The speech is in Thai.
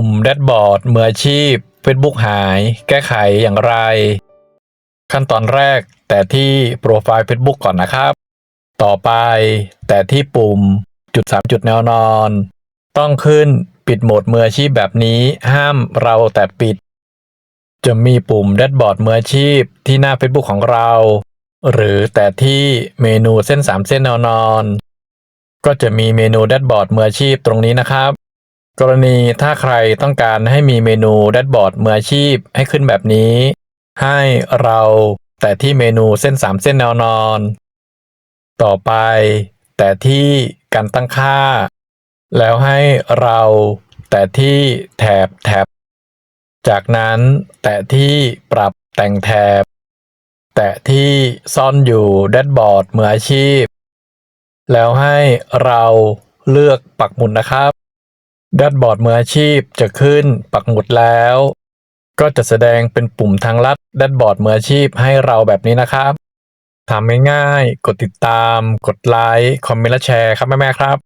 ปุ่มแดชบอร์ดมืออาชีพ Facebook หาย แก้ไขอย่างไร ขั้นตอนแรกแต่ที่โปรไฟล์ Facebook ก่อนนะครับ ต่อไปแต่ที่ปุ่มจุด 3 จุดแนวนอน ต้องขึ้นปิดโหมดมืออาชีพแบบนี้ห้ามเราแต่ปิด จะมีปุ่มแดชบอร์ดมืออาชีพที่หน้า Facebook ของเรา หรือแต่ที่เมนูเส้น 3 เส้นแนวนอน ก็จะมีเมนูแดชบอร์ดมืออาชีพตรงนี้นะครับ กรณีถ้าใครต้องการให้มีเมนูแดชบอร์ดมืออาชีพให้ขึ้นแบบนี้ ให้เราแต่ที่เมนูเส้น 3 เส้นแนวนอน ต่อไป แต่ที่การตั้งค่า แล้วให้เราแต่ที่แถบแท็บจากนั้นแตะที่ปรับแต่งแถบ แตะที่ซ่อนอยู่แดชบอร์ดมืออาชีพ แล้วให้เราเลือกปักหมุดนะครับ แดชบอร์ดมืออาชีพจะขึ้นปักหมุดแล้ว ก็จะแสดงเป็นปุ่มทางลัดแดชบอร์ดมืออาชีพให้เราแบบนี้นะครับทำง่ายๆกดติดตาม กดไลค์ คอมเมนต์และแชร์ครับแม่ๆครับ